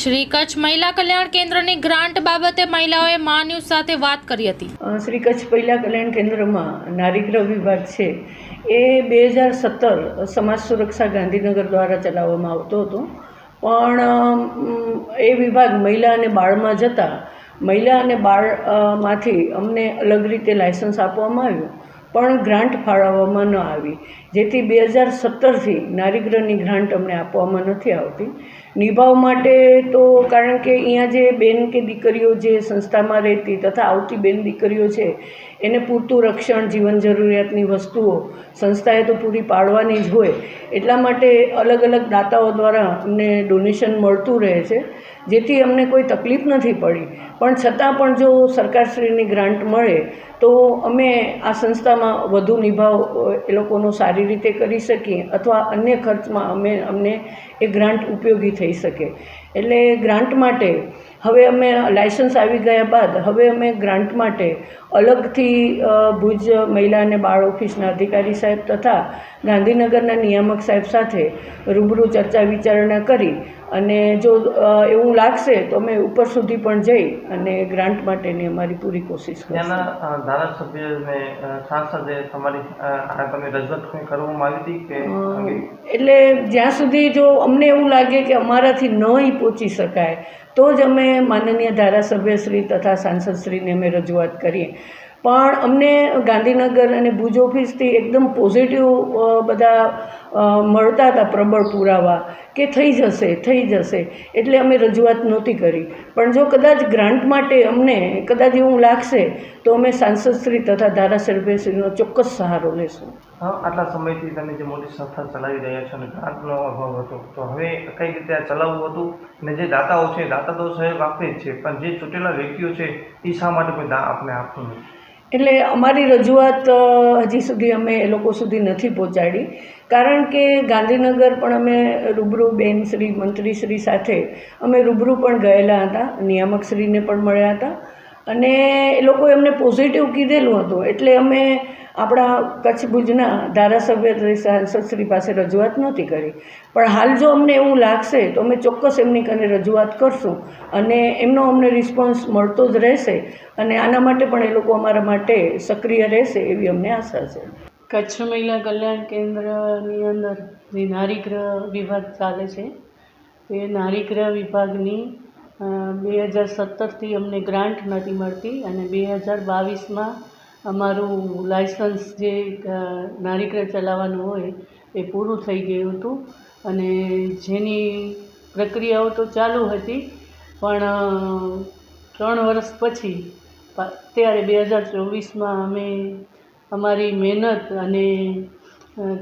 શ્રી કચ્છ મહિલા કલ્યાણ કેન્દ્રની ગ્રાન્ટ બાબતે મહિલાઓએ મા ન્યૂઝ સાથે વાત કરી હતી. શ્રી કચ્છ મહિલા કલ્યાણ કેન્દ્રમાં નારીગ્રહ વિભાગ છે. એ બે હજાર સત્તર સમાજ સુરક્ષા ગાંધીનગર દ્વારા ચલાવવામાં આવતો હતો. પણ એ વિભાગ મહિલા અને બાળમાં જતા મહિલા અને બાળમાંથી અમને અલગ રીતે લાયસન્સ આપવામાં આવ્યું, પણ ગ્રાન્ટ ફાળવવામાં ન આવી. જેથી બે હજાર સત્તરથી નારીગ્રહની ગ્રાન્ટ અમને આપવામાં નથી આવતી. નિભાવ માટે તો કારણ કે અહીંયા જે બેન કે દીકરીઓ જે સંસ્થામાં રહેતી તથા આવતી બેન દીકરીઓ છે, એને પૂરતું રક્ષણ, જીવન જરૂરિયાતની વસ્તુઓ સંસ્થાએ તો પૂરી પાડવાની જ હોય. એટલા માટે અલગ અલગ દાતાઓ દ્વારા અમને ડોનેશન મળતું રહે છે, જેથી અમને કોઈ તકલીફ નથી પડી. પણ છતાં પણ જો સરકારશ્રીની ગ્રાન્ટ મળે, તો અમે આ સંસ્થામાં વધુ નિભાવ એ લોકોનો સારી રીતે કરી શકીએ અથવા અન્ય ખર્ચમાં અમે અમને એ ગ્રાન્ટ ઉપયોગી થઈ શકે. એટલે ગ્રાન્ટ માટે હવે અમે લાયસન્સ આવી ગયા બાદ હવે અમે ગ્રાન્ટ માટે અલગથી ભુજ મહિલા અને બાળ ઓફિસના અધિકારી સાહેબ તથા ગાંધીનગરના નિયામક સાહેબ સાથે રૂબરૂ ચર્ચા વિચારણા કરી અને જો એવું લાગશે તો અમે ઉપર સુધી પણ જઈ અને ગ્રાન્ટ માટેની અમારી પૂરી કોશિશ કરીશું. ત્યાંના અ, ધારાસભ્ય અને અ, સાંસદે તમારી તમે રજૂઆત કરવામાં આવી હતી કે એટલે જ્યાં સુધી જો અમને એવું લાગે કે અમારાથી નહીં પહોંચી શકાય. તો જ અમે માનનીય ધારાસભ્યશ્રી તથા સાંસદશ્રીને અમે રજૂઆત કરીએ. પણ અમને ગાંધીનગર અને ભુજ ઓફિસથી એકદમ પોઝિટિવ બધા મળતા હતા પ્રબળ પુરાવા કે થઈ જશે થઈ જશે. એટલે અમે રજૂઆત નહોતી કરી. પણ જો કદાચ ગ્રાન્ટ માટે અમને, કદાચ એવું લાગશે, તો અમે સાંસદશ્રી તથા ધારાસભ્યશ્રીનો ચોક્કસ સહારો લેશું. આટલા સમયથી તમે જે મોટી સંસ્થા ચલાવી રહ્યા છો અને ગ્રાન્ટનો અભાવ હતો, તો હવે કઈ રીતે આ ચલાવવું હતું? અને જે દાતાઓ છે, દાતા તો સહેબ આપે જ છે, પણ જે ચૂંટેલા વ્યક્તિઓ છે એ શા માટે કોઈ દા આપને આપતું નથી? એટલે અમારી રજૂઆત હજી સુધી અમે એ લોકો સુધી નથી પહોંચાડી. કારણ કે ગાંધીનગર પણ અમે રૂબરૂ બેન શ્રી મંત્રીશ્રી સાથે અમે રૂબરૂ પણ ગયેલા હતા, નિયામકશ્રીને પણ મળ્યા હતા. અને એ લોકોએ અમને પોઝિટિવ કીધેલું હતું. એટલે અમે આપણા કચ્છ ભુજના ધારાસભ્ય શ્રી સાંસદશ્રી પાસે રજૂઆત નહોતી કરી. પણ હાલ જો અમને એવું લાગશે, તો અમે ચોક્કસ એમની કને રજૂઆત કરશું અને એમનો અમને રિસ્પોન્સ મળતો જ રહેશે અને આના માટે પણ એ લોકો અમારા માટે સક્રિય રહેશે એવી અમને આશા છે. કચ્છ મહિલા કલ્યાણ કેન્દ્રની અંદર જે નારીગ્રહ વિભાગ ચાલે છે, તે નારીગ્રહ વિભાગની બે હજાર સત્તરથી અમને ગ્રાન્ટ નથી મળતી અને બે હજાર બાવીસમાં અમારું લાઇસન્સ જે અ, ચલાવવાનું હોય એ પૂરું થઈ ગયું હતું. અને જેની પ્રક્રિયાઓ તો ચાલુ હતી પણ ત્રણ વર્ષ પછી અત્યારે બે હજાર ચોવીસમાં અમે અમારી મહેનત અને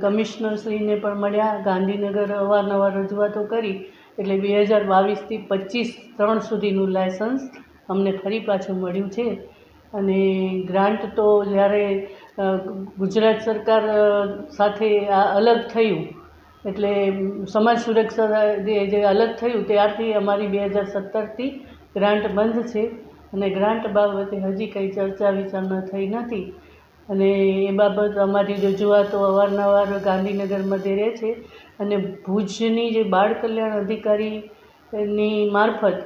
કમિશનરશ્રીને પણ મળ્યા ગાંધીનગર અવારનવાર રજૂઆતો કરી એટલે બે હજાર બાવીસથી પચીસ ત્રણ સુધીનું લાયસન્સ અમને ફરી પાછું મળ્યું છે. અને ગ્રાન્ટ તો જ્યારે ગુજરાત સરકાર સાથે આ અલગ થયું, એટલે સમાજ સુરક્ષા જે અલગ થયું ત્યારથી અમારી બે હજાર સત્તરથી ગ્રાન્ટ બંધ છે. અને ગ્રાન્ટ બાબતે હજી કંઈ ચર્ચા વિચારણા થઈ નથી. અને એ બાબત અમારી રજૂઆતો અવારનવાર ગાંધીનગરમાંથી રહે છે અને ભુજની જે બાળ કલ્યાણ અધિકારીની મારફત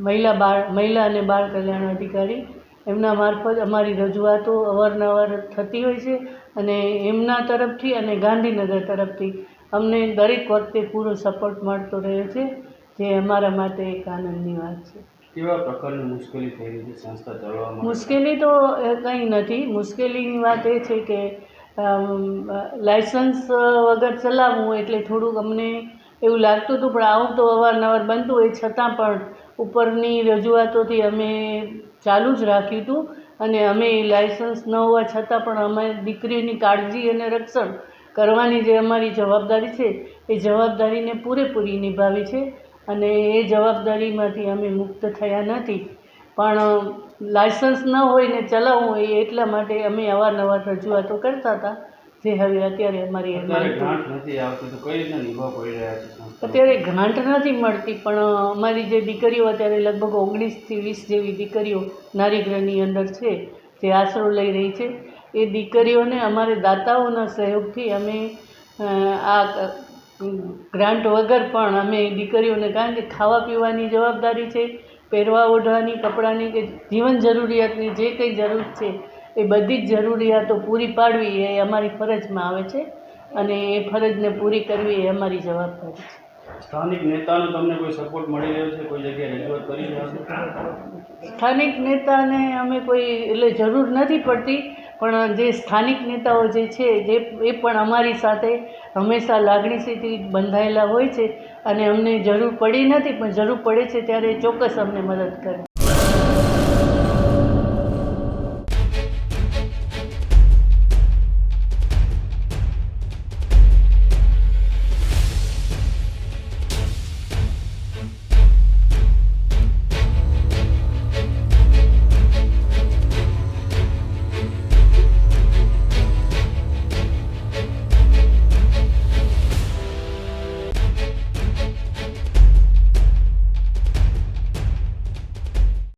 મહિલા બાળ, મહિલા અને બાળ કલ્યાણ અધિકારી, એમના મારફત અમારી રજૂઆતો અવારનવાર થતી હોય છે અને એમના તરફથી અને ગાંધીનગર તરફથી અમને દરેક વખતે પૂરો સપોર્ટ મળતો રહે છે. જે અમારા માટે એક આનંદની વાત છે. કેવા પ્રકારની મુશ્કેલી થઈ રહી છે સંસ્થા ચલાવવામાં મુશ્કેલી તો કંઈ નથી. મુશ્કેલીની વાત એ છે કે લાઇસન્સ વગર ચલાવવું એટલે થોડુંક અમને એવું લાગતું હતું, પણ આવું તો અવારનવાર બનતું હોય. છતાં પણ ઉપરની રજૂઆતોથી અમે ચાલુ જ રાખ્યું હતું અને અમે લાયસન્સ ન હોવા છતાં પણ અમે દીકરીની કાળજી અને રક્ષણ કરવાની જે અમારી જવાબદારી છે, એ જવાબદારીને પૂરેપૂરી નિભાવી છે. અને એ જવાબદારીમાંથી અમે મુક્ત થયા નથી. પણ લાયસન્સ ન હોય ને ચલાવવું હોય એટલા માટે અમે અવારનવાર રજૂઆતો કરતા હતા જે હવે અત્યારે અમારી અત્યારે ગ્રાન્ટ નથી અત્યારે ગ્રાન્ટ મળતી પણ અમારી જે દીકરીઓ અત્યારે લગભગ ઓગણીસથી વીસ જેવી દીકરીઓ નારીગૃહની અંદર છે જે આશરો લઈ રહી છે. એ દીકરીઓને અમારે દાતાઓના સહયોગથી અમે આ ગ્રાન્ટ વગર પણ અમે દીકરીઓને, કારણ કે ખાવા પીવાની જવાબદારી છે, પહેરવા ઓઢવાની, કપડાની કે જીવન જરૂરિયાતની જે કંઈ જરૂર છે, એ બધી જ જરૂરિયાતો પૂરી પાડવી એ અમારી ફરજમાં આવે છે અને એ ફરજને પૂરી કરવી એ અમારી જવાબદારી છે. સ્થાનિક નેતાનો તમને કોઈ સપોર્ટ મળી રહ્યો છે? કોઈ જગ્યાએ રજૂઆત કરી સ્થાનિક નેતાને અમે કોઈ, એટલે જરૂર નથી પડતી, પણ જે સ્થાનિક નેતાઓ જે છે, જે, એ પણ અમારી સાથે હંમેશા લાગણીથી બંધાયેલા હોય છે અને અમને જરૂર પડી નથી, પણ જરૂર પડે છે ત્યારે ચોક્કસ અમને મદદ કરે.